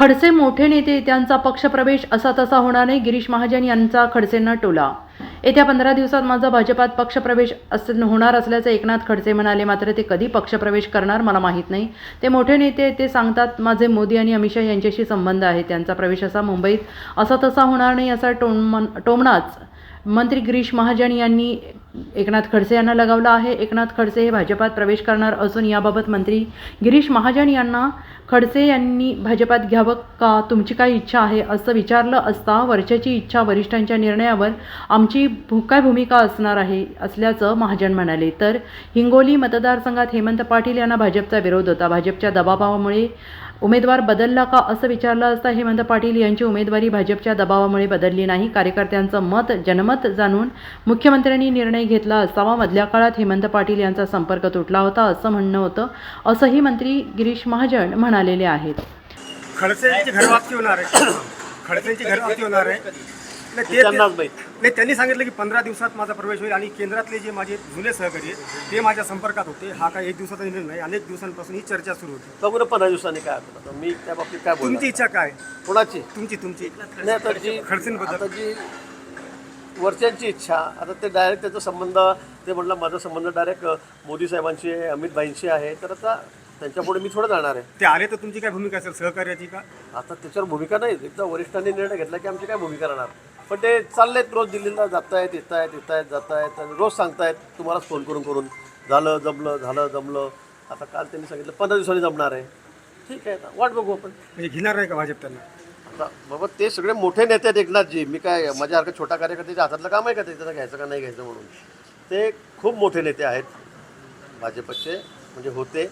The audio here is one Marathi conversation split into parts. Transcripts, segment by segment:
खडसे मोठे नेते त्यांचा पक्षप्रवेश असा तसा होणार नाही गिरीश महाजन यांचा खडसेंना टोला. येत्या पंधरा दिवसात माझा भाजपात पक्षप्रवेश अस होणार असल्याचं एकनाथ खडसे म्हणाले मात्र ते कधी पक्षप्रवेश करणार मला माहीत नाही. ते मोठे नेते ते सांगतात माझे मोदी आणि अमित शहा यांच्याशी संबंध आहे त्यांचा प्रवेश असा मुंबईत असा तसा होणार नाही असा टोम टोमणाच मंत्री गिरीश महाजन यांनी एकनाथ खडसे यांना लगावला आहे. एकनाथ खडसे हे भाजपात प्रवेश करणार असून याबाबत मंत्री गिरीश महाजन यांना खडसे यांनी भाजपात घ्यावं का? तुमची काय इच्छा आहे? असं विचारलं असता वरच्याची इच्छा वरिष्ठांच्या निर्णयावर आमची भू काय भूमिका असणार आहे असल्याचं महाजन म्हणाले. तर हिंगोली मतदारसंघात हेमंत पाटील यांना भाजपचा विरोध होता. भाजपच्या दबावामुळे उमेदवार बदलला का असं विचारलं असता हेमंत पाटील यांची उमेदवारी भाजपच्या दबावामुळे बदलली नाही. कार्यकर्त्यांचं मत जनमत जाणून मुख्यमंत्र्यांनी निर्णय घेतला असावा. मधल्या काळात हेमंत पाटील यांचा संपर्क तुटला होता असं म्हणणं होतं असंही मंत्री गिरीश महाजन म्हणालेले आहेत. खडसेंची घरवापसी होणार आहे. खडसेंची घरवापसी होणार आहे. नाही, ते- त्यांनाच माहीत. नाही त्यांनी सांगितलं की पंधरा दिवसात माझा प्रवेश होईल आणि केंद्रातले जे माझे जुने सहकारी आहेत ते माझ्या संपर्कात होते. हा काय एक दिवसाचा निर्णय नाही अनेक दिवसांपासून ही चर्चा सुरू होती. बघू ना पंधरा दिवसांनी काय होतं आता मी त्या बाबतीत काय तुमची इच्छा काय? कोणाची? तुमची तुमची. नाही आता जी खडसेंबद्दल. आता जी वरच्यांची इच्छा आता ते डायरेक्ट त्याचा संबंध ते म्हटलं माझा संबंध डायरेक्ट मोदी साहेबांशी आहे अमित भाईंशी आहे तर आता त्यांच्यापुढे मी थोडं जाणार आहे. ते आले तर तुमची काय भूमिका असेल सहकार्याची का? आता त्याच्यावर भूमिका नाही. एकदा वरिष्ठांनी निर्णय घेतला की आमची काय भूमिका राहणार? पण ते चाललेत रोज दिल्लीला जात आहेत येत आहेत येत आहेत जात आहेत आणि रोज सांगतायत तुम्हालाच फोन करून करून. झालं जमलं झालं जमलं. आता काल त्यांनी सांगितलं पंधरा दिवसांनी जमणार आहे. ठीक आहे आता वाट बघू आपण. म्हणजे घेणार नाही का भाजप त्यांना? आता बाबा ते सगळे मोठे नेते आहेत एकनाथजी मी काय माझ्यासारखं छोटा कार्यकर्त्याच्या हातातलं काम आहे का ते? त्यांना घ्यायचं का नाही घ्यायचं म्हणून? ते खूप मोठे नेते आहेत भाजपचे म्हणजे होते.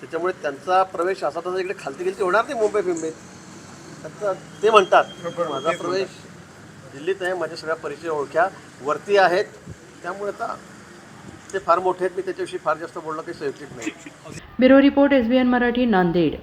त्याच्यामुळे त्यांचा प्रवेश असा तसा इकडे खालती गेली होणार नाही मुंबई फिंबईत आता ते म्हणतात माझा प्रवेश दिल्लीत आहे माझ्या सगळ्या परिचय ओळख्या वरती आहेत. त्यामुळे आता ते फार मोठे आहेत मी त्याच्याविषयी फार जास्त बोलणं काही संयुक्त नाही. Bureau report S B N Marathi Nanded.